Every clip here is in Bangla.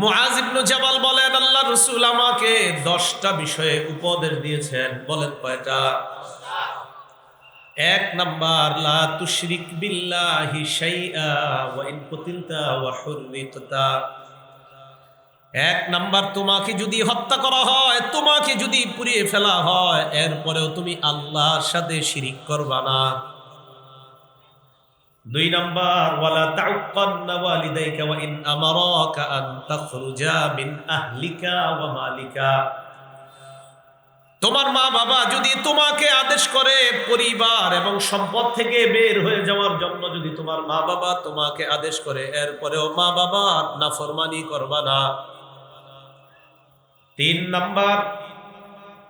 মুআজ ইবনু জাবাল বলেন আল্লাহ রসুল আমাকে দশটা বিষয়ে উপদেশ দিয়েছেন। বলেন কয়টা? এক নাম্বার, লা তুশরিক বিল্লাহি শাইআ ওয়া ইন কুতিলতা ওয়া হুররিততা। এক নাম্বার, তোমাকে যদি হত্যা করা হয়, তোমাকে যদি পুড়িয়ে ফেলা হয়, এরপরেও তুমি আল্লাহর সাথে শিরিক করবা না। দুই নাম্বার, ওয়ালা তাউক্কান্না ওয়ালিদাইকা ওয়া ইন আমারাকা আন তাখরুজা মিন আহলিকা ওয়া মালিকা। তোমার মা বাবা যদি তোমাকে আদেশ করে পরিবার এবং সম্পদ থেকে বের হয়ে যাওয়ার জন্য যদি তোমার মা বাবা তোমাকে আদেশ করে, এরপরেও মা বাবা নাফরমানি করবা না। তিন নাম্বার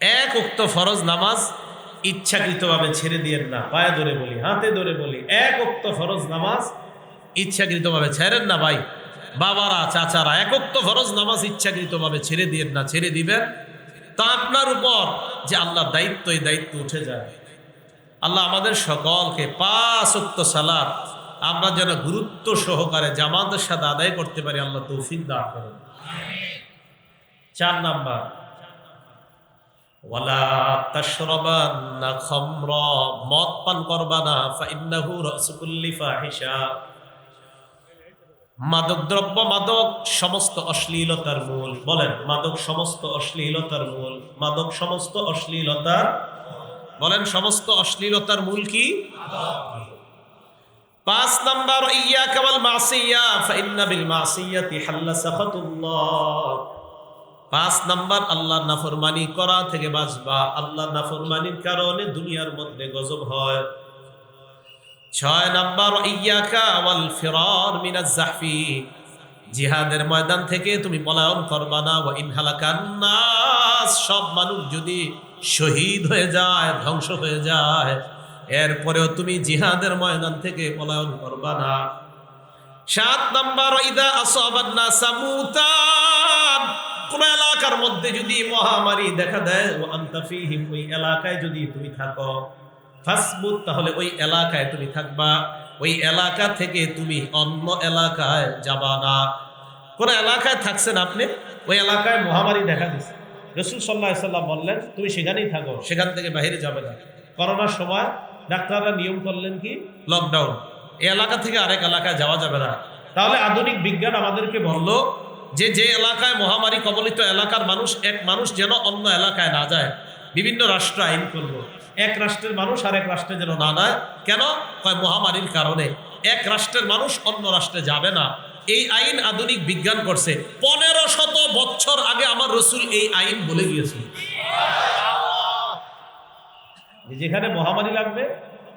এক উক্ত ফরজ নামাজ ইচ্ছাকৃতভাবে ছেড়ে দিয়েন না। পায়ে ধরে বলি, হাতে ধরে বলি, এক উক্ত ফরজ নামাজ ইচ্ছাকৃতভাবে ছেড়েন না ভাই। বাবারা, চাচারা একক্ত ফরজ নামাজ ইচ্ছাকৃতভাবে ছেড়ে দিয়েন না, ছেড়ে দিবেন? তা আপনার উপর যে আল্লাহর দায়িত্ব, এই দায়িত্ব উঠে যায়। আল্লাহ আমাদের সকলকে পাঁচ উক্ত সালাত আমরা যেন গুরুত্ব সহকারে জামাতের সাথে আদায় করতে পারি, আল্লাহ তৌফিক দান করেন। চার নাম্বার মাদক দ্রব্য মাদক সমস্ত অশ্লীলতার মূল। বলেন, মাদক সমস্ত অশ্লীলতার মূল। মাদক সমস্ত অশ্লীলতার বলেন, সমস্ত অশ্লীলতার মূল কি? পাঁচ নাম্বার, ইয়া কামাল মাসিয়া, ফাইন্না বিল মাসিয়াতি হাল্লা সাখাতুল্লাহ। পাঁচ নাম্বার আল্লাহ নাফরমানি করা থেকে বাঁচবা। আল্লাহ নাফরমানির কারণে দুনিয়ার মধ্যে গজব হয়। ছয় নাম্বার ইয়াকা ওয়াল ফিরার মিনাজ জাহফি। জিহাদের ময়দান থেকে তুমি পলায়ন করবা না। ওয়া ইন হালাকান নাস। সব মানুষ যদি শহীদ হয়ে যায়, ধ্বংস হয়ে যায়, এরপরেও তুমি জিহাদের ময়দান থেকে পলায়ন করবা না। সাত নাম্বার, ইদা আসাবান নাসা মুতান কোন এলাকার মধ্যে যদি মহামারী দেখা দেয়, ও আন্তাফিহিম ওই এলাকায় যদি তুমি থাকো, ফাসবুত, তাহলে ওই এলাকায় তুমি থাকবা। ওই এলাকা থেকে তুমি অন্য এলাকায় যাবা না। কোন এলাকায় থাকছেন আপনি? ওই এলাকায় মহামারী দেখা দিচ্ছে রসুল সাল্লাহ সাল্লাম বললেন, তুমি সেখানেই থাকো, সেখান থেকে বাইরে যাবে না। করোনার সময় ডাক্তাররা নিয়ম করলেন কি? লকডাউন এই এলাকা থেকে আরেক এলাকায় যাওয়া যাবে না। তাহলে আধুনিক বিজ্ঞান আমাদেরকে বলল যে যে এলাকায় মহামারী কবলিত এলাকার মানুষ এক মানুষ যেন অন্য এলাকায় না যায়। বিভিন্ন রাষ্ট্র আইন করল। এক রাষ্ট্রের মানুষ আর এক রাষ্ট্রে যেন না নেয় কেন? কয় মহামারীর কারণে। এক রাষ্ট্রের মানুষ অন্য রাষ্ট্রে যাবে না। এই আইন আধুনিক বিজ্ঞান করছে। পনেরো শত বছর আগে আমার রসুল এই আইন বলে গিয়েছিল। যেখানে মহামারী লাগবে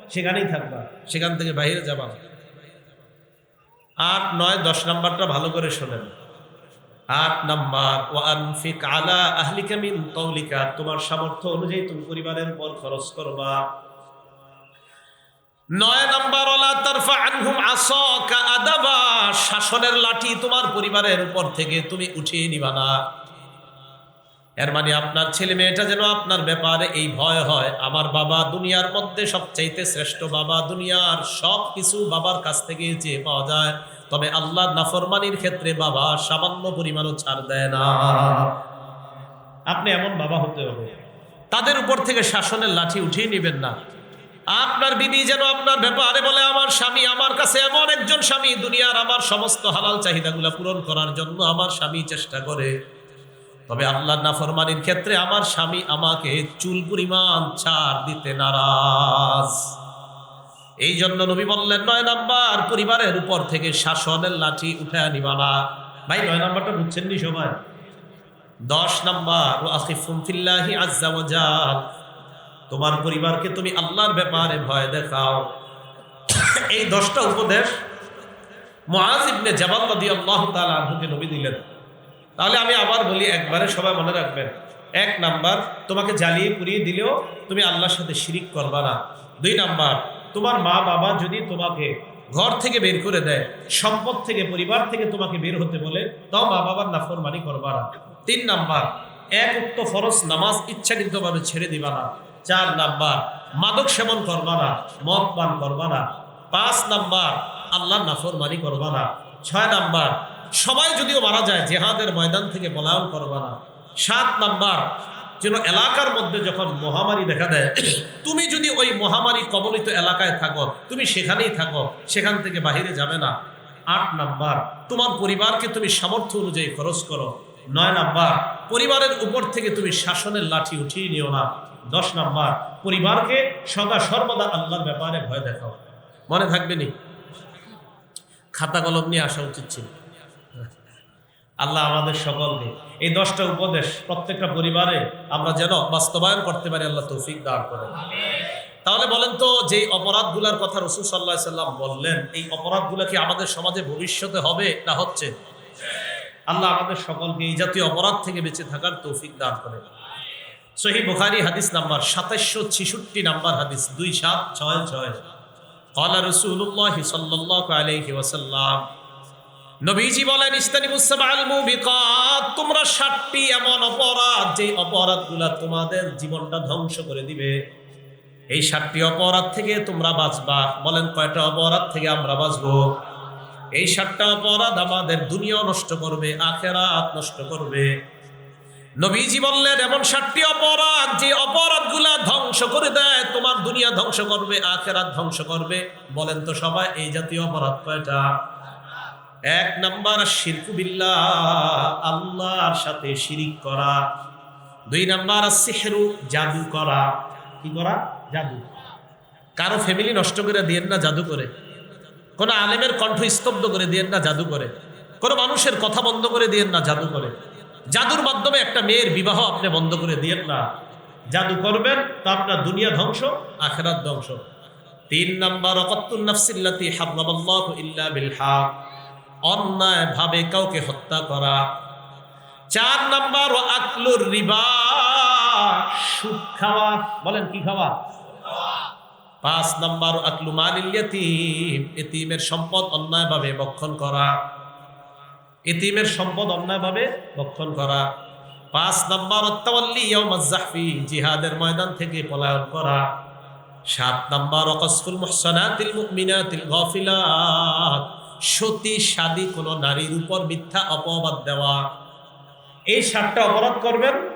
সেখানেই থাকবা। সেখান থেকে বাইরে যাবা। আট নয় দশ নাম্বারটা ভালো করে শোনেন। আট নাম্বার ও আনফিক আলা আহলিকা মিন তোমার সামর্থ্য অনুযায়ী তুমি পরিবারের উপর খরচ করবা। নয় নাম্বার ওলা তারফা আনহুম আসাকা আদাবা, শাসনের লাঠি তোমার পরিবারের উপর থেকে তুমি উঠিয়ে নিবা না। এর মানে আপনার ছেলে মেয়েটা যেন আপনার ব্যাপারে এই ভয় হয়, আমার বাবা দুনিয়ার মধ্যে সবচাইতে শ্রেষ্ঠ বাবা, দুনিয়ার সব কিছু বাবার কাছ থেকে চেয়ে পাওয়া যায়। তবে আল্লাহ নাফরমানির ক্ষেত্রে বাবা সামান্য পরিমাণও ছাড় দেয় না। আপনি এমন বাবা হতে হবে। তাদের উপর থেকে শাসনের লাঠি উঠিয়ে নেবেন না। আপনার বিবি যেন আপনার ব্যাপারে বলে, আমার স্বামী, আমার কাছে এমন একজন স্বামী, দুনিয়ার আমার সমস্ত হালাল চাহিদাগুলো পূরণ করার জন্য আমার স্বামী চেষ্টা করে। তবে আল্লাহ নাফরমানির ক্ষেত্রে আমার স্বামী আমাকে চুল পরিমাণ ছাড় দিতে নারাজ। এই জন্য নবী বললেন, নয় নাম্বার, পরিবারের উপর থেকে শাসনের লাঠি উঠে আনিবা না। ভাই, নয় নাম্বারটা বুঝছেন নি সবাই? দশ নাম্বার ও আখিফুম ফিল্লাহি আজ্জা ওয়াজাল তোমার পরিবারকে তুমি আল্লাহর ব্যাপারে ভয় দেখাও। এই দশটা উপদেশ মুআজ ইবনে রাদিয়াল্লাহু তাআলা আনহুকে নবী দিলেন। তাহলে আমি আবার বলি, একবারে সবাই মনে রাখবেন, এক নাম্বার, তোমাকে জ্বালিয়ে পুড়িয়ে দিলেও তুমি আল্লাহর সাথে শিরিক করবা না। দুই নাম্বার তোমার মা বাবা যদি তোমাকে ঘর থেকে বের করে দেয়, সম্পদ থেকে, পরিবার থেকে তোমাকে বের হতে বলে, তাও মা বাবার নাফরমানি করবা না তিন নাম্বার, এক উক্ত ফরজ নামাজ ইচ্ছাকৃতভাবে ছেড়ে দিবা না। চার নাম্বার, মাদক সেবন করবা না, মদ পান করবা না। পাঁচ নাম্বার, আল্লাহর নাফরমানি করবা না। ছয় নাম্বার, সবাই যদিও মারা যায়, জেহাদের ময়দান থেকে পলায়ন করবা না। সাত নাম্বার যেন এলাকার মধ্যে যখন মহামারী দেখা দেয়, তুমি যদি ওই মহামারী কবলিত এলাকায় থাকো, তুমি সেখানেই থাকো, সেখান থেকে বাহিরে যাবে না। আট নাম্বার, তোমার পরিবারকে তুমি সামর্থ্য অনুযায়ী খরচ করো। নয় নাম্বার, পরিবারের উপর থেকে তুমি শাসনের লাঠি উঠিয়ে নিও না। দশ নাম্বার, পরিবারকে সদা সর্বদা আল্লাহর ব্যাপারে ভয় দেখাও। মনে থাকবে নি? খাতা কলম নিয়ে আসা উচিত ছিল। আল্লাহ আমাদের সকলকে এই দশটা উপদেশ প্রত্যেকটা পরিবারে আমরা যেন বাস্তবায়ন করতে পারি, আল্লাহ তৌফিক দান করেন তাহলে বলেন তো যে অপরাধগুলার কথা রসুল সাল্লাহ সাল্লাম বললেন, এই অপরাধগুলো কি আমাদের সমাজে ভবিষ্যতে হবে না হচ্ছে? আল্লাহ আমাদের সকলকে এই জাতীয় অপরাধ থেকে বেঁচে থাকার তৌফিক দান করেন সহি বুখারি হাদিস নাম্বার সাতাশশো ছিষট্টি নাম্বার হাদিস দুই সাত ছয় ছয়। কলা রসুল্লাহ সাল্লাহ আলহি নবীজি বলেন ইস্তানিবুসামাল মুবিকাত তোমরা ষাটটি এমন অপরাধ যে অপরাধগুলা তোমাদের জীবনটা ধ্বংস করে দিবে। এই ষাটটি অপরাধ থেকে তোমরা বাঁচবা। বলেন, কয়টা অপরাধ থেকে আমরা বাঁচবো? এই সাতটা অপরাধ আমাদের দুনিয়াও নষ্ট করবে, আখেরাত নষ্ট করবে। নবীজি বললেন, এমন সাতটি অপরাধ, যে অপরাধগুলা ধ্বংস করে দেয়, তোমার দুনিয়া ধ্বংস করবে, আখেরাত ধ্বংস করবে। বলেন তো সবাই, এই জাতীয় অপরাধ কয়টা? এক নাম্বার শিরকু বিল্লাহ, আল্লাহর সাথে শিরিক করা। দুই নাম্বার সিহরু, জাদু করা। কি করা? জাদু। কারও ফ্যামিলি নষ্ট করে দিয়েন না জাদু করে। কোনো আলেমের কণ্ঠ স্তব্ধ করে দিয়েন না জাদু করে। কোনো মানুষের কথা বন্ধ করে দিয়েন না জাদু করে। জাদুর মাধ্যমে একটা মেয়ের বিবাহ আপনি বন্ধ করে দিয়েন না। জাদু করবেন, তো আপনার দুনিয়া ধ্বংস, আখেরাত ধ্বংস। তিন নাম্বার অকত্তুন নাফসিল্লাতি হারামাল্লাহু ইল্লা বিল হক। অন্যায় ভাবে কাউকে হত্যা করা। চার নাম্বার ও আকলুর রিবা, সুদ খাওয়া। বলেন, কি খাওয়া? পাঁচ নাম্বার আকলু মানিল ইয়তিম, এতিমের সম্পদ অন্যায়ভাবে বক্ষণ করা। এতিমের সম্পদ অন্যায়ভাবে বক্ষণ করা। পাঁচ নাম্বার অত্তাওয়াল্লি ইয়াউমাজ্জাহফি জিহাদের ময়দান থেকে পলায়ন করা। সাত নাম্বার অকসফুল মুহসানাতিল মুমিনাতিল গাফিলাত সতী সাদী কোনো নারীর উপর মিথ্যা অপবাদ দেওয়া। এই সাতটা অপরাধ করবেন,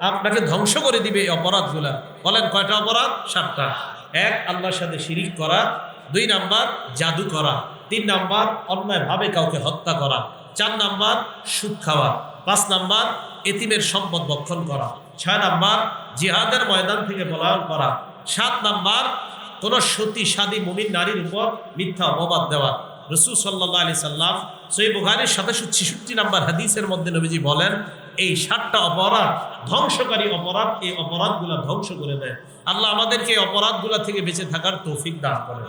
আপনাকে ধ্বংস করে দিবে এই অপরাধগুলা। বলেন কয়টা অপরাধ? সাতটা। এক, আল্লাহর সাথে শিরিক করা। দুই নাম্বার, জাদু করা। তিন নাম্বার, অন্যায়ভাবে কাউকে হত্যা করা। চার নাম্বার, সুদ খাওয়া। পাঁচ নাম্বার, এতিমের সম্পদ বক্ষণ করা। ছয় নাম্বার, জিহাদের ময়দান থেকে পলায়ন করা। সাত নাম্বার, কোন সতী সাদী মুমিন নারীর উপর মিথ্যা অপবাদ দেওয়া। রসুল সাল্লাহ আলি সাল্লাম সই বুখারির সাতাশো ছেষট্টি নাম্বার হাদিসের মধ্যে নবীজি বলেন, এই সাতটা অপরাধ, ধ্বংসকারী অপরাধ, এই অপরাধগুলো ধ্বংস করে দেয়। আল্লাহ আমাদেরকে এই অপরাধগুলো থেকে বেঁচে থাকার তৌফিক দান করে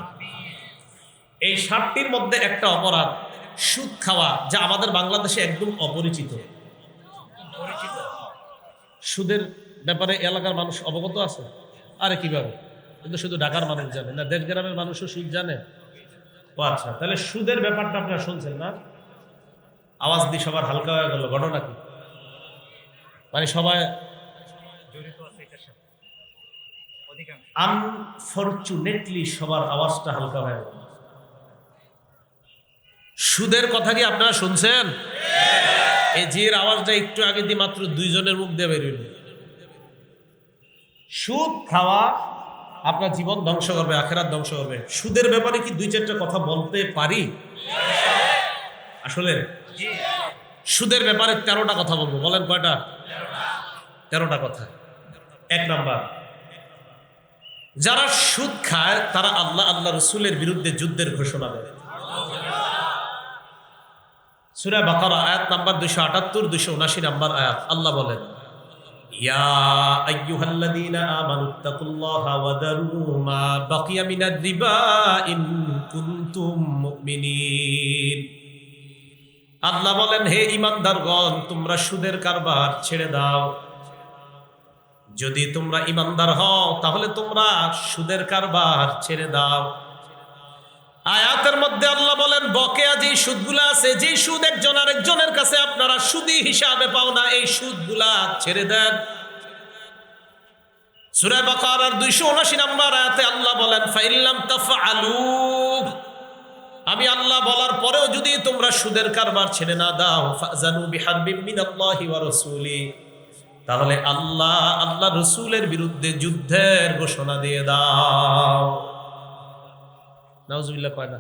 এই সাতটির মধ্যে একটা অপরাধ, সুদ খাওয়া, যা আমাদের বাংলাদেশে একদম অপরিচিত। সুদের ব্যাপারে এলাকার মানুষ অবগত আছে? আরে কীভাবে? কিন্তু শুধু ঢাকার মানুষ জানে না দেশ গ্রামের মানুষও সুদ জানে। ও আচ্ছা তাহলে সুদের ব্যাপারটা আপনারা শুনছেন না? আওয়াজ দিয়ে সবার হালকা হয়ে গেল, ঘটনা কি? মানে সবাই আনফর্চুনেটলি সবার আওয়াজটা হালকা হয়ে গেল। সুদের কথা কি আপনারা শুনছেন? এই জির আওয়াজটা একটু আগে দিয়ে মাত্র দুইজনের মুখ দিয়ে বেরোল সুদ খাওয়া আপনার জীবন ধ্বংস করবে, আখেরাত ধ্বংস করবে। সুদের ব্যাপারে কি দুই চারটা কথা বলতে পারি? আসলে সুদের ব্যাপারে তেরোটা কথা বলব। বলেন কয়টা? তেরোটা কথা। এক নাম্বার, যারা সুদ খায়, তারা আল্লাহ আল্লাহ রসুলের বিরুদ্ধে যুদ্ধের ঘোষণা দেয়। সুরা বাকারা, আয়াত নাম্বার দুশো আটাত্তর দুশো উনাশি নাম্বার আয়াত। আল্লাহ বলেন ইয়া আইয়ুহাল্লাযীনা আমানু তাকুল্লাহা ওয়া দারু মা বাকিয়া মিনার রিবা ইন কুনতুম মুমিনিন। আল্লাহ বলেন, হে ইমানদারগণ তোমরা সুদের কারবার ছেড়ে দাও। যদি তোমরা ইমানদার হও, তাহলে তোমরা সুদের কারবার ছেড়ে দাও। আয়াতের মধ্যে আল্লাহ বলেন, বকেয়া যে সুদগুলা আছে যে সুদ একজন আরেকজনের কাছে আপনারা সুদি হিসাবে পাও না, এই সুদগুলা ছেড়ে দেন। সুরে সূরা বাকারার 279 নম্বর আয়াতে আল্লাহ বলেন ফাইল্লাম তাফআলু আমি আল্লাহ বলার পরেও যদি তোমরা সুদের কারবার ছেড়ে না দাও ফাজানু বিহারবিম মিনাল্লাহি ওয়া রাসূলি তাহলে আল্লাহ আল্লাহ রসুলের বিরুদ্ধে যুদ্ধের ঘোষণা দিয়ে দাও। নাউজুবিল্লাহ কয় না?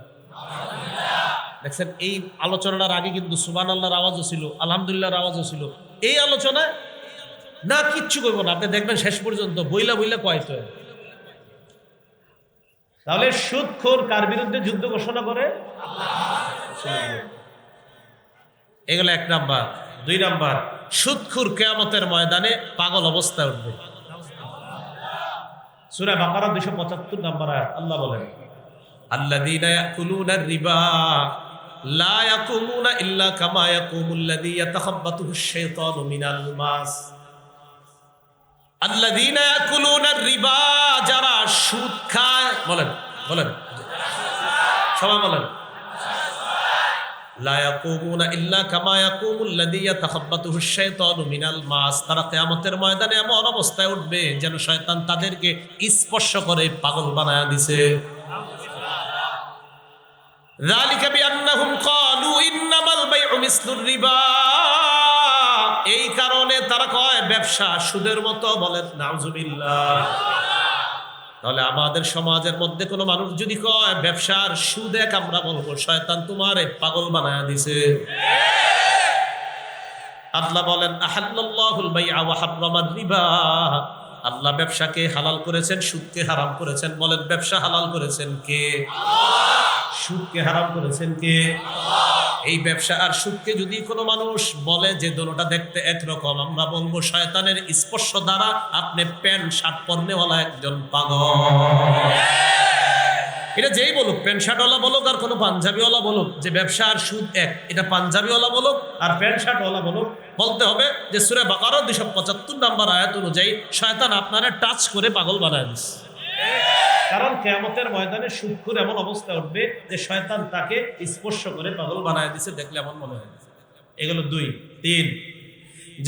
দেখছেন, এই আলোচনার আগে কিন্তু সুবান আল্লাহর আওয়াজও ছিল, আলহামদুলিল্লাহর আওয়াজও ছিল। এই আলোচনায় না, কিচ্ছু করব না। আপনি দেখবেন শেষ পর্যন্ত বইলা বইলা কয় তো তাহলে সুদখোর কার বিরুদ্ধে যুদ্ধ ঘোষণা করে? এগুলো এক নাম্বার। দুই নাম্বার, সুদখুর কেয়ামতের ময়দানে পাগল অবস্থায় উঠবে। সুরা বাকারা দুশো পঁচাত্তর নাম্বার আল্লাহ বলেন আল্লাযীনা ইয়াকুলুনা রিবা। লা ইয়াকুমুনা ইল্লা কামা ইয়াকুমুল্লাযী ইয়াতাখাব্বাতুহু আশ-শাইতানু মিনাল মাস আল্লাযীনা ইয়াকুলুনা রিবা যারা সুদ খায় বলেন বলেন সবাই বলেন লা ইয়াকুমুনা ইল্লা কামা ইয়াকুমুল্লাযী ইয়াতাখাব্বাতুহু আশ-শাইতানু মিনাল মাস তারা কিয়ামতের ময়দানে এমন অবস্থায় উঠবে যেন শয়তান তাদেরকে স্পর্শ করে পাগল বানায়া দিছে ذلك بأنهم قالوا إنما البيع مثل الربا এই কারণে তারা কয় ব্যবসা সুদের মতো বলেন নাউজুবিল্লাহ তাহলে আমাদের সমাজের মধ্যে কোনো মানুষ যদি কয় ব্যবসার সুদ এক আমরা বলবো শয়তান তোমার এই পাগল বানায়া দিছে আল্লাহ বলেন আহাল্লাহুল বাইআ ওয়া হাররামার রিবা আল্লাহ ব্যবসাকে হালাল করেছেন সুদকে হারাম করেছেন বলেন ব্যবসা হালাল করেছেন কে সুদকে হারাম করেছেন কে? এই ব্যবসা আর সুদকে যদি কোনো মানুষ বলে যে দোনোটা দেখতে একরকম, আমরা বলব শয়তানের স্পর্শ দ্বারা আপনি প্যান্ট, শার্ট পরনেওয়ালা একজন পাগল। এটা যেই বলুক, প্যান্ট, শার্টওয়ালা বলুক আর কোনো পাঞ্জাবিওয়ালা বলুক, যে ব্যবসা আর সুদ এক, এটা পাঞ্জাবিওয়ালা বলুক আর প্যান্ট, শার্টওয়ালা বলুক, বলতে হবে যে সুরে বাকারও দুশো পঁচাত্তর নাম্বার আয়াত অনুযায়ী শয়তান আপনারা টাচ করে পাগল বানায় দিচ্ছে কারণ কেয়ামতের ময়দানে সুক্ষুর এমন অবস্থা উঠবে যে শয়তান তাকে স্পর্শ করে পাগল বানায় দিছে, দেখলে এমন মনে হয়। এগুলো দুই। তিন,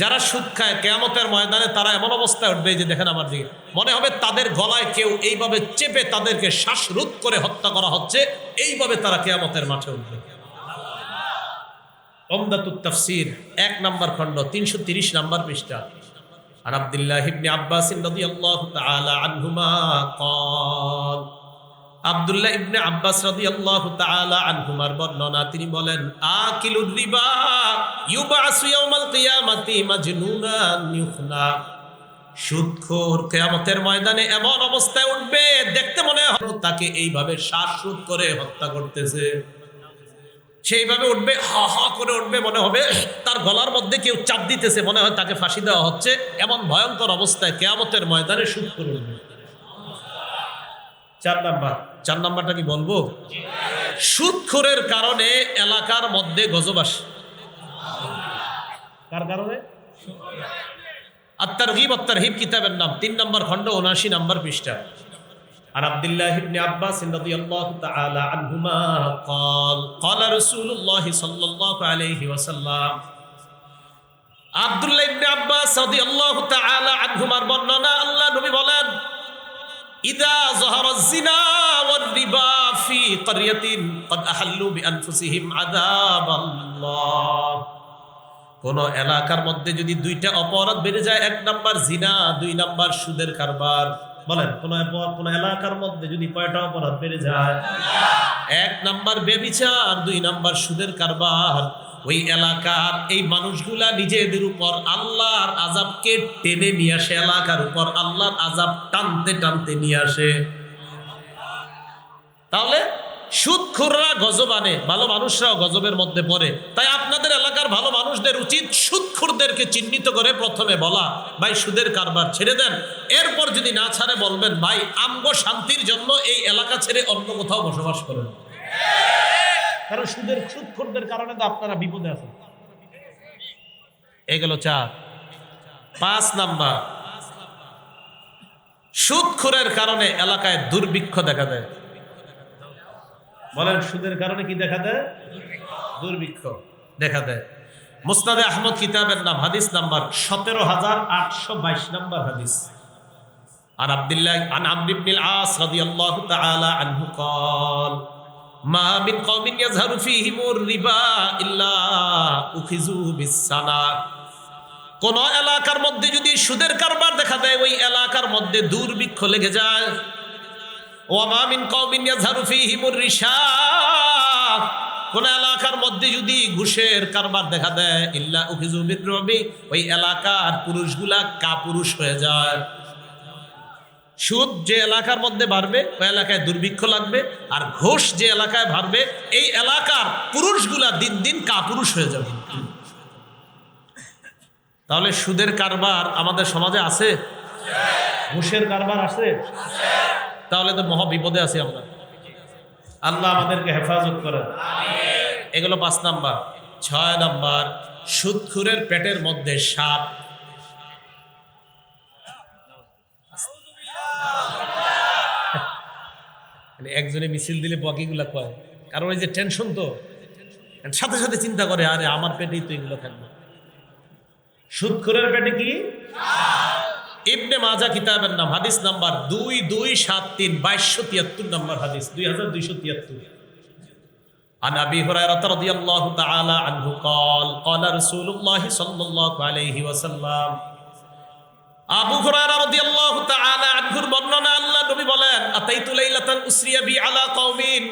যারা সুদ খায়, কেয়ামতের ময়দানে তারা এমন অবস্থায় উঠবে যে, দেখেন আমার দিকে, মনে হবে তাদের গলায় কেউ এইভাবে চেপে তাদেরকে শ্বাসরোধ করে হত্যা করা হচ্ছে, এইভাবে তারা কেয়ামতের মাঠে উঠবে। অমদাতুত তাফসির, এক নাম্বার খণ্ড, তিনশো তিরিশ নাম্বার পৃষ্ঠা। عن عبد الله بن عباس رضي الله تعالى عنهما قال আব্দুল্লাহ ইবনে আব্বাস রাদিয়াল্লাহু তাআলা আনহুমার বর্ণনা তিনি বলেন আকিলুর রিবা ইউবাসু ইয়াউমাল কিয়ামাতি মাজনুনান ইউখনা সুদখোর কিয়ামতের ময়দানে এমন অবস্থায় উঠবে দেখতে মনে হয় তাকে এইভাবে শ্বাসরোধ করে হত্যা করতেছে সেইভাবে উঠবে, হা হা করে উঠবে মনে হবে, তার গলার মধ্যে কেউ চাপ দিতেছে, মনে হয় তাকে ফাঁসি দেওয়া হচ্ছে। এমন ভয়ঙ্কর অবস্থায় কেয়ামতের ময়দানে সুদ করে উঠবে। চার নাম্বার, চার নাম্বারটা কি বলব? সুদখোরের কারণে এলাকার মধ্যে গজব আসে। কার কারণে? আত্মার হিব আত্মার হিব কিতাবের নাম। তিন নম্বর খণ্ড, উনআশি নম্বর পৃষ্ঠা। عن عبد الله بن عباس رضي الله تعالى عنهما قال قال رسول الله صلى الله عليه وسلم আব্দুল্লাহ ইবনে আব্বাস রাদিয়াল্লাহু তাআলা আনহুমার বর্ণনা আল্লাহ নবী বলেন ইদা যাহারা যিনা ওয়ার রিবা ফি ক্বরিয়াতিন قد আহাল্লু বিআনফুসিহিম আযাবাল্লাহ কোন এলাকার মধ্যে যদি দুইটা অপরাধ বেড়ে যায় এক নাম্বার জিনা দুই নাম্বার সুদের কারবার বলেন, কোন কোন এলাকার মধ্যে যদি কয়টা অপরাধ বেড়ে যায়? এক নাম্বার বেবিচার, দুই নাম্বার সুদের কারবার। ওই এলাকার এই মানুষগুলা নিজেদের উপর আল্লাহর আজাবকে টেনে নিয়ে আসে, এলাকার উপর আল্লাহর আজাব টানতে টানতে নিয়ে আসে। তাহলে সুদখোররা গজব আনে ভালো মানুষরাও গজবের মধ্যে পড়ে। তাই আপনাদের এলাকার ভালো মানুষদের উচিত সুদখোরদেরকে চিহ্নিত করে প্রথমে বলা। ভাই সুদের কারবার ছেড়ে দেন। এরপর যদি না ছাড়ে বলবেন ভাই আমগো শান্তির জন্য এই এলাকা ছেড়ে অন্য কোথাও বসবাস করেন। কারণ সুদের সুদখোরদের কারণে তো আপনারা বিপদে আছেন। এগুলো চার। পাঁচ নাম্বার। সুদখোরের কারণে এলাকায় দুর্ভিক্ষ দেখা দেয়। বলেন সুদের কারণে কি দেখা দেয় দুর্ভিক্ষ দেখা দেয় মুস্তাদে আহমদ কিতাবের নাম হাদিস নাম্বার সতেরো হাজার আটশো বাইশ নাম্বার হাদিস عن عبد الله عن عمرو بن العاص رضي الله تعالى عنه قال ما من قوم يظهر فيهم الربا إلا أخذوا بالسنة কোন এলাকার মধ্যে যদি সুদের কারবার দেখা দেয় ওই এলাকার মধ্যে দুর্ভিক্ষ লেগে যায় ওয়ামা মিন কওমিন ইয়াজহারু ফীহিমুর রিশা কোন এলাকার মধ্যে যদি ঘুষের কারবার দেখা দেয়, ইল্লা উখিজু ওই এলাকার পুরুষগুলা কাপুরুষ হয়ে যায়। সুদ যে এলাকার মধ্যে বাড়বে, ওই এলাকায় দুর্ভিক্ষ লাগবে, আর ঘোষ যে এলাকায় বাড়বে, এই এলাকার পুরুষগুলা দিন দিন কাপুরুষ হয়ে যাবে। তাহলে সুদের কারবার আমাদের সমাজে আছে? ঘুষের কারবার আছে? তাহলে তো মহা বিপদে আছি আমরা। আল্লাহ আমাদেরকে হেফাজত করেন। এগুলো পাঁচ নাম্বার। ছয় নাম্বার সুদখুরের পেটের মধ্যে সাপ। মানে একজনে মিছিল দিলে বকিগুলা কয়। কারণ ওই যে টেনশন তো। সাথে সাথে চিন্তা করে, আরে আমার পেটেই তো এগুলো থাকবে। সুদখুরের পেটে কি? ইবনে মাজা কিতাবের নাম হাদিস নাম্বার দুই দুই সাত তিন বাইশশো তিয়াত্তর নাম্বার হাদিস দুই হাজার দুইশো তিয়াত্তর عن ابي هريره رضي الله تعالى عنه قال قال رسول الله صلى الله عليه وسلم আবু হুরায়রা রাদিয়াল্লাহু তাআলা আনহুর বর্ণনা আল্লাহ নবী বলেন আতাইতু লাইলাতান উসরিয়া বি আলা কওমিন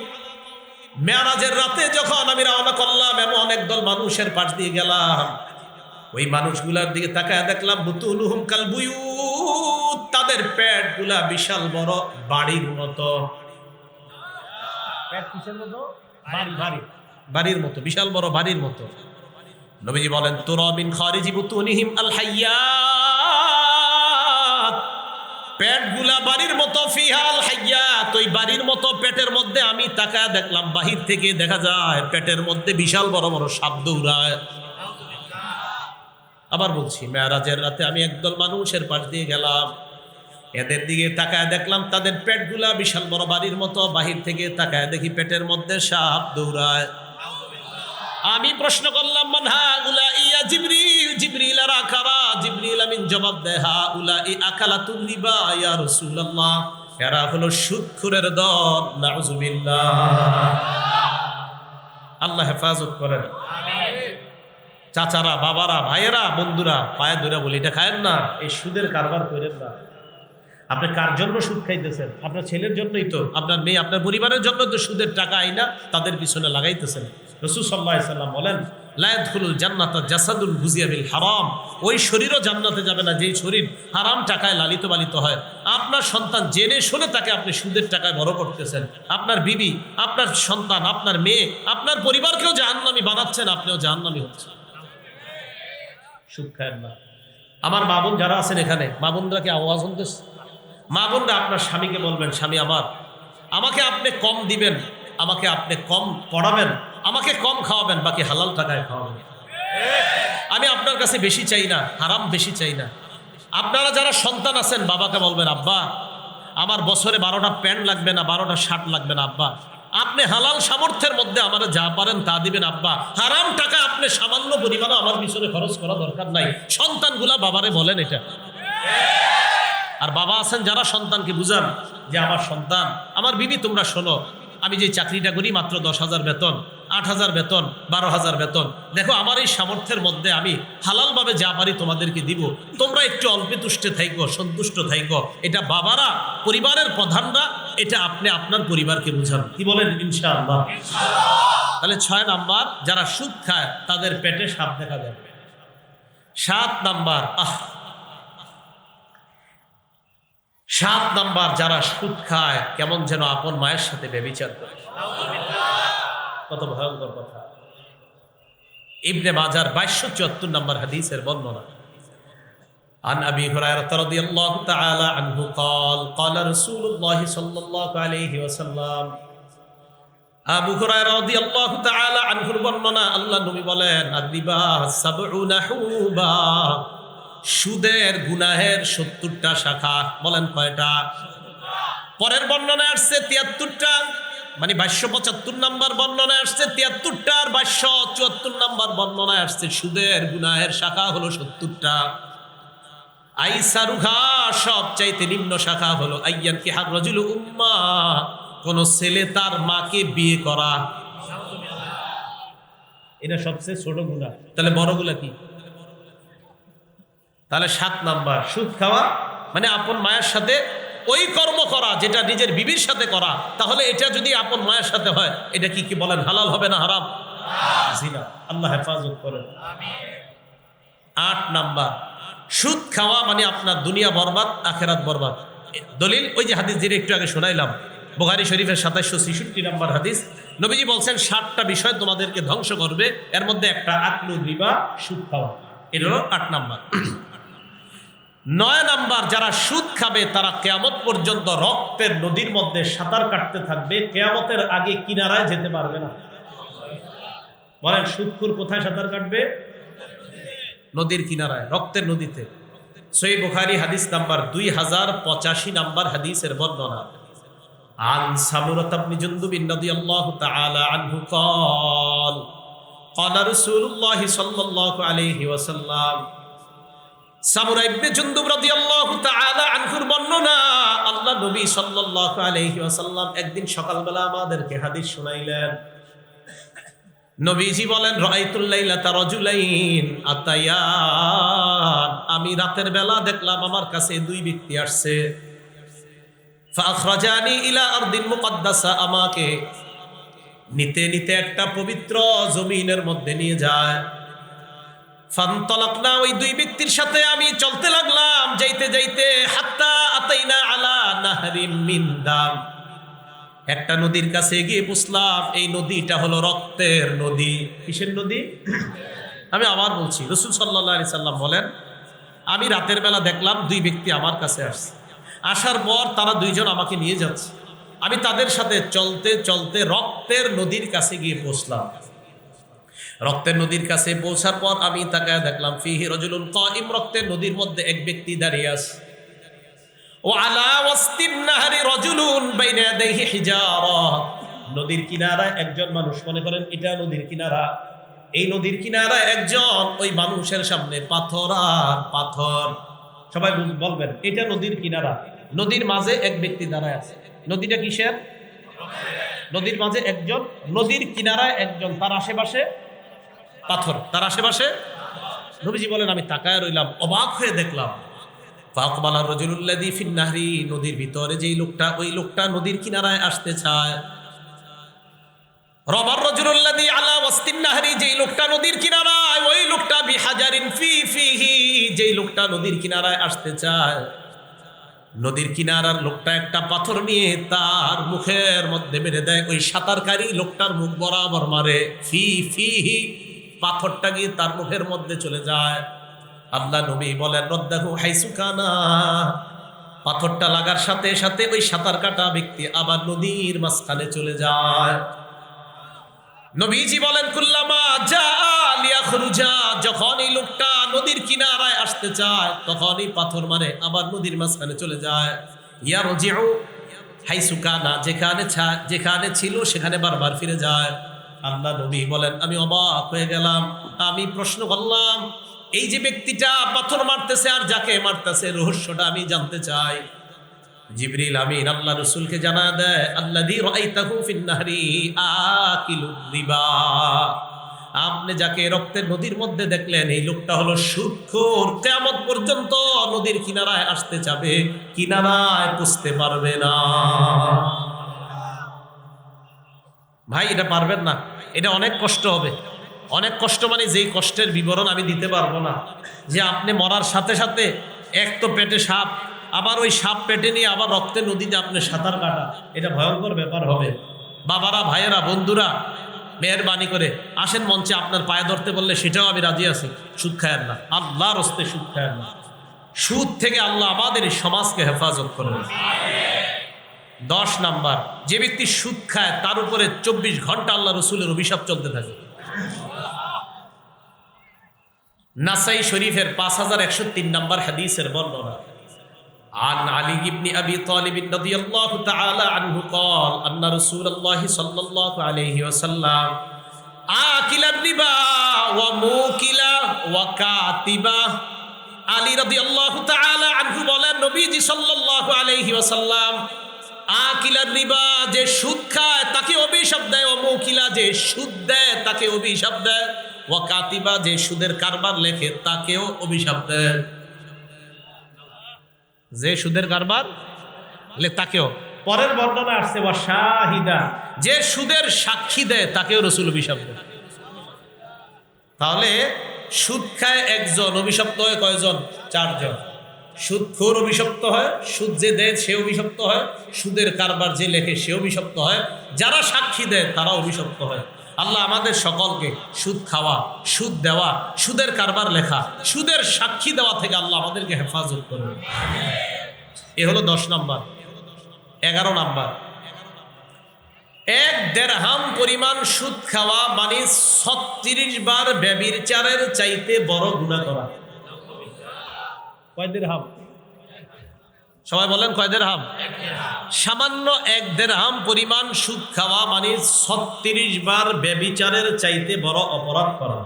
মেরাজের রাতে যখন আমি রওনা করলাম এমন একদল মানুষের পাশ দিয়ে গেলাম ওই মানুষগুলার দিকে তাকায় দেখলাম বুতুলুহুম কালবুয়ু তাদের পেটগুলা বিশাল বড় বাড়ির মতো। পেট কিসের মতো? বাড়ি। বাড়ি। বাড়ির মতো বিশাল বড় বাড়ির মতো। নবীজি বলেন তুরাবিন খারিজি বুতুনিহিম আল হাইয়াত পেটগুলা বাড়ির মতো ফিহাল হাইয়াত। ওই বাড়ির মতো পেটের মধ্যে আমি তাকায় দেখলাম বাহির থেকে দেখা যায় পেটের মধ্যে বিশাল বড় বড় সাপ দৌড়ায়। আবার বলছি, মেয়ারাজের রাতে আমি একদল মানুষের পাশ দিয়ে গেলাম। এদের দিকে তাকায় দেখলাম তাদের পেটগুলা বিশাল বড় বাড়ির মতো, বাহির থেকে তাকায় দেখি পেটের মধ্যে সাপ দৌড়ায়। আমি প্রশ্ন করলাম মানহা উলা ইয়া জিবরিল? জিবরিল, আর আকারা জিবরিল আমিন জবাব দেয়, হা উলা ই আকালা তুগরিবা ইয়া রাসূলুল্লাহ। এরা হলো সুদখুরের দল, নাউজুবিল্লাহ। আল্লাহ হেফাজত করেন। চাচারা, বাবারা, ভাইয়েরা, বন্ধুরা, পায়ে ধরে বলি, এটা খায়েন না, এই সুদের কারবার করেন না। আপনি কার জন্য সুদ খাইতেছেন? আপনার ছেলের জন্যই তো। আপনার মেয়ে, আপনার পরিবারের জন্য তো সুদের টাকা আইনা, তাদের পিছনে লাগাইতেছেন। রসুল সাল্লাম বলেন লায়াদুল জান্নাতা জাসাদুল গুজিয়াবিল হারাম। ওই শরীরও জান্নাতে যাবে না, যেই শরীর হারাম টাকায় লালিত পালিত হয়। আপনার সন্তান জেনে শুনে তাকে আপনি সুদের টাকায় বড় করতেছেন। আপনার বিবি, আপনার সন্তান, আপনার মেয়ে, আপনার পরিবারকেও জাহান্নামি বানাচ্ছেন, আপনিও জাহান্নামি হচ্ছেন। সুদ খায়েন না। আমার মা বোন যারা আছেন এখানে, মা বোনরা কি আওয়াজ শুনতেছে? মা বোনরা আপনার স্বামীকে বলবেন, স্বামী আমার, আমাকে আপনি কম দিবেন, আমাকে আপনি কম পড়াবেন, আমাকে কম খাওয়াবেন, বাকি হালাল টাকায় খাওয়াবেন। আমি আপনার কাছে বেশি চাই না, হারাম বেশি চাই না। আপনারা যারা সন্তান আছেন, বাবাকে বলবেন, আব্বা, আমার বছরে বারোটা প্যান্ট লাগবে না, বারোটা শার্ট লাগবে না, আব্বা। আপনি হালাল সামর্থ্যের মধ্যে আমার যা পারেন তা দিবেন, আব্বা। হারাম টাকা আপনি সামান্য পরিমাণে আমার পিছনে খরচ করা দরকার নাই। সন্তানগুলা বাবারে বলেন এটা। আর বাবা আছেন যারা সন্তানকে বুঝান যে আমার সন্তান, আমার বিবি তোমরা শোনো, আমি যে চাকরিটা করি মাত্র দশ হাজার বেতন আট হাজার বেতন, বারো হাজার বেতন। দেখো, আমার এই সামর্থ্যের মধ্যে আমি হালালভাবে যা পারি তোমাদেরকে দিব। তোমরা একটু অল্পে তুষ্টে সন্তুষ্ট থাইকো। এটা বাবারা, পরিবারের প্রধানরা, এটা আপনি আপনার পরিবারকে বুঝান। কি বলেন? ইনশাআল্লাহ। তাহলে ছয় নাম্বার, যারা সুদ খায়, তাদের পেটে সাপ দেখা যাবে সাত নাম্বার সাত নাম্বার, যারা সুদ খায়, কেমন যেন আপন মায়ের সাথে বেবিচার করে। কত ভয়ঙ্কর কথা ইবনে মাজার বাইশশো চুয়াত্তর নম্বর হাদিসের বর্ণনা عن ابي هريره رضي الله تعالى عنه قال قال رسول الله صلى الله عليه وسلم আবু হুরায়রা রাদিয়াল্লাহু তাআলা আনহুর বর্ণনা আল্লাহ নবী বলেন আর-রিবা সাবউনা হুবা সুদের গুনাহের 70টা শাখা বলেন কয়টা পরের বর্ণনায় আসছে 73টা মানে 275 নাম্বার বর্ণনায় আসছে 73টা আর 274 নাম্বার বর্ণনায় আসছে, সুদের গুনাহের শাখা হলো 70টা আইসারুহা সবচাইতে নিম্ন শাখা হলো আইয়ান কি হার রজুল উম্মা, কোন ছেলে তার মাকে বিয়ে করা। এটা সবচেয়ে ছোট গুণা তাহলে বড়গুলা কি? তাহলে সাত নাম্বার, সুদ খাওয়া। মানে আপন মায়ের সাথে ওই কর্ম করা, যেটা নিজের বিবির সাথে করা, তাহলে এটা যদি আপন মায়ের সাথে হয়, এটা কি কি বলেন, হালাল হবে না হারাম? আল্লাহ হেফাজত করেন। আট নাম্বার, সুদ খাওয়া মানে আপনার দুনিয়া বরবাদ, আখেরাত বরবাদ। দলিল, ওই যে হাদিস যেটা একটু আগে শোনাইলাম, বোখারি শরীফের সাতাইশশো ছেষট্টি নম্বর হাদিস। নবীজি বলছেন, ষাটটা বিষয় তোমাদেরকে ধ্বংস করবে, এর মধ্যে একটা আকলু রিবা, সুদ খাওয়া। এটা হলো আট নাম্বার। নয় নাম্বার যারা সুদ খাবে তারা কেয়ামত পর্যন্ত রক্তের নদীর মধ্যে সাঁতার কাটতে থাকবে কেয়ামতের আগে কিনারায় যেতে পারবে না বলেন সুদকুর কোথায় সাঁতার কাটবে নদীর কিনারায় রক্তের নদীতে সই বুখারি হাদিস নাম্বার দুই হাজার পঁচাশি নাম্বার হাদিসের বর্ণনা عن سمرة بن جندب رضي الله تعالى عنه قال قال رسول الله صلى الله عليه وسلم সামুরা ইবনে জুনদুব রাদিয়াল্লাহু তাআলা আনহুর বর্ণনা, আল্লাহ নবী সাল্লাল্লাহু আলাইহি ওয়াসাল্লাম একদিন সকালবেলা আমাদেরকে হাদিস শুনাইলেন। নবীজি বলেন, রাআইতুল লাইলাতা রাজুলাইন আতায়ান। আমি রাতের বেলা দেখলাম আমার কাছে দুই ব্যক্তি আসছে। ফাখরাজানি ইলা আরদিন মুকদ্দাসা। আমাকে নিতে নিতে একটা পবিত্র জমিনের মধ্যে নিয়ে যায়। ফান্তলাকনা, ওই দুই ব্যক্তির সাথে আমি চলতে লাগলাম। যাইতে যাইতে হাত্তা আতাইনা আলা নাহরিম মিন দাম। একটা নদীর কাছে গিয়ে বুঝলাম এই নদীটা হলো রক্তের নদী। কিসের নদী? আমি আবার বলছি, রসুল সাল্লাহ আলি সাল্লাম বলেন, আমি রাতের বেলা দেখলাম দুই ব্যক্তি আমার কাছে আসছে। আসার পর তারা দুইজন আমাকে নিয়ে যাচ্ছে। আমি তাদের সাথে চলতে চলতে রক্তের নদীর কাছে গিয়ে পৌঁছলাম। রক্তের নদীর কাছে পৌঁছার পর আমি তাকায় দেখলাম, ফিহি রজুলুন কাইম রক্তের নদীর মধ্যে এক ব্যক্তি দাঁড়িয়ে আছে। ও আলা ওয়াস্তিন নাহারি রজুলুন বাইনা ইয়াদাইহি হিজারা। নদীর কিনারায় একজন মানুষ, মনে করেন এটা নদীর কিনারা। এই নদীর কিনারায় একজন, ওই মানুষের সামনে পাথর আর পাথর। সবাই বলবেন, এটা নদীর কিনারা। নদীর মাঝে এক ব্যক্তি দাঁড়ায় আছে। নদীটা কিসের? নদীর মাঝে একজন, নদীর কিনারায় একজন, তার আশেপাশে পাথর। তার আশেপাশে? নবীজি বলেন, আমি তাকায় রইলাম, অবাক হয়ে দেখলাম। ফাকবালা রজুল্লাদি ফিন্নাহরি নদীর ভিতরে যেই লোকটা, ওই লোকটা নদীর কিনারায় আসতে চায়। রবার রজুল্লাদি আলা ওয়াস্তিন নাহরি, যেই লোকটা নদীর কিনারায়, ওই লোকটা বিহাজারিন ফি ফিহি, যেই লোকটা নদীর কিনারায় আসতে চায়। নদীর কিনারার লোকটা একটা পাথর নিয়ে তার মুখের মধ্যে মেরে দেয়, ওই সাঁতারকারী লোকটার মুখ বরাবর মারে, ফি ফি পাথরটা গিয়ে তার মুখের মধ্যে চলে যায়। আল্লাহ নবী বলেন, রদ্দাহু হাইসুকানা পাথরটা লাগার সাথে সাথে ওই সাঁতার কাটা ব্যক্তি আবার নদীর মাঝখানে চলে যায়। নবীজি বলেন, কুল্লামা যা আলিয়া খরুজা যখন এই লোকটা নদীর কিনারায় আসতে চায়, তখন এই পাথর মারে, আবার নদীর মাঝখানে চলে যায়। ইয়া রজিউ হাই সুকানা যেখানে যেখানে ছিল সেখানে বারবার ফিরে যায়। আল্লাহ নবী বলেন, আমি অবাক হয়ে গেলাম, আমি প্রশ্ন করলাম, এই যে ব্যক্তিটা পাথর মারতেছে আর যাকে মারতেছে, রহস্যটা আমি জানতে চাই। জিবরিল আমিন আল্লাহ রসুলকে জানা দেয় রিবা। আপনি যাকে রক্তের নদীর মধ্যে দেখলেন, এই লোকটা হলো সুদখোর কিয়ামত পর্যন্ত নদীর কিনারায় আসতে যাবে, কিনারায় পুষতে পারবে না। ভাই, এটা পারবেন না। এটা অনেক কষ্ট হবে। অনেক কষ্ট মানে যেই কষ্টের বিবরণ আমি দিতে পারব না। যে আপনি মরার সাথে সাথে এক তো পেটে সাপ, আবার ওই সাপ পেটে নিয়ে আবার রক্তের নদীতে আপনি সাঁতার কাটা। এটা ভয়ঙ্কর ব্যাপার হবে। বাবারা, ভাইয়েরা, বন্ধুরা, মেহরবানি করে আসেন মঞ্চে আপনার পায়ে ধরতে বললে সেটাও আমি রাজি আছি। সুদ খায়ের না। আল্লাহর হস্তে সুদ খায়ের না। সুদ থেকে আল্লাহ আমাদের সমাজকে হেফাজত করবেন দশ নাম্বার যে ব্যক্তি সুদ খায় তার উপরে চব্বিশ ঘন্টা আল্লাহ রসুলের অভিশাপ চলতে থাকে নাসাই শরীফের পাঁচ হাজার একশো তিন নম্বর হাদিসের বর্ণনা عن علي بن ابي طالب رضي الله تعالى عنه قال ان رسول الله صلى الله عليه وسلم آكل الربا وموكل وكاتبه আলী রাদিয়াল্লাহু তাআলা আনহু বলেন নবীজি সাল্লাল্লাহু আলাইহি ওয়াসাল্লাম আকিলার রিবা যে সুদ খায় তাকে অভিশাপ দেয়। ও মৌকিলা যে সুদ দেয় তাকে অভিশাপ দেয়। ও কাতিবা যে সুদের কারবার লেখে তাকেও অভিশাপ দেয়। যে সুদের কারবার তাকেও। পরের বর্ণনা আসছে বা শাহিদা। যে সুদের সাক্ষী দেয় তাকেও রসুল অভিশাপ দেয়। তাহলে সুদ খায় একজন অভিশপ্ত হয় কয়জন? চারজন। সুদখোর অভিশপ্ত হয়, সুদ যে দেয় সে অভিশপ্ত হয়, সুদের কারবার যে লেখে সে অভিশপ্ত হয়, যারা সাক্ষী দেয় তারা অভিশপ্ত হয়। আল্লাহ আমাদের সকলকে সুদ খাওয়া, সুদ দেওয়া, সুদের কারবার লেখা, সুদের সাক্ষী দেওয়া থেকে আল্লাহ আমাদেরকে হেফাজত করবে এ হলো দশ নম্বর, এগারো নম্বর। এক দেড়হাম পরিমাণ সুদ খাওয়া মানে ছত্রিশ বার ব্যবিচারের চাইতে বড় গুণা করা। কয় দেড়হাম? সবাই বলেন কয় দেড়হাম? সামান্য এক দেড়হাম পরিমাণ সুদ খাওয়া মানে ছত্রিশ বার ব্যবিচারের চাইতে বড় অপরাধ করা।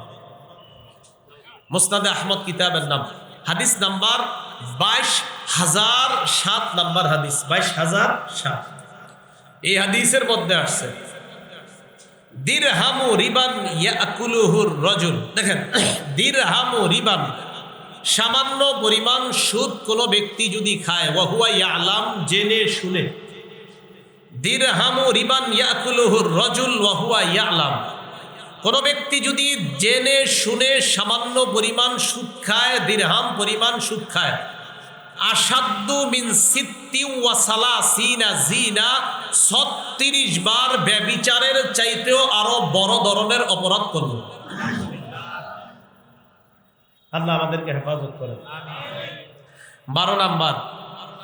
মুস্তাদে আহমদ কিতাবের নাম। হাদিস নাম্বার বাইশ হাজার সাত নাম্বার হাদিস। বাইশ হাজার সাত। এই হাদিসের মধ্যে আসছে, দিরহামু রিবান ইয়াকুলুহুর রজুল। দেখেন, দিরহামু রিবান সামান্য পরিমাণ সুদ কোনো ব্যক্তি যদি খায়, ওয়াহুয়া ইয়ালাম জেনে শুনে। দিরহামু রিবান ইয়াকুলুহুর রজুল, ওয়াহুয়া ইয়ালাম। কোন ব্যক্তি যদি জেনে শুনে সামান্য পরিমাণ সুদ খায়, দিরহাম পরিমাণ সুদ খায়। আসাদ্দু মিন সিত্তি ওয়াসালা সিনা জিনা, ছত্রিশ বার ব্যবিচারের চাইতেও আরও বড় ধরনের অপরাধ করল আল্লাহ আমাদেরকে হেফাজত করে বারো নাম্বার।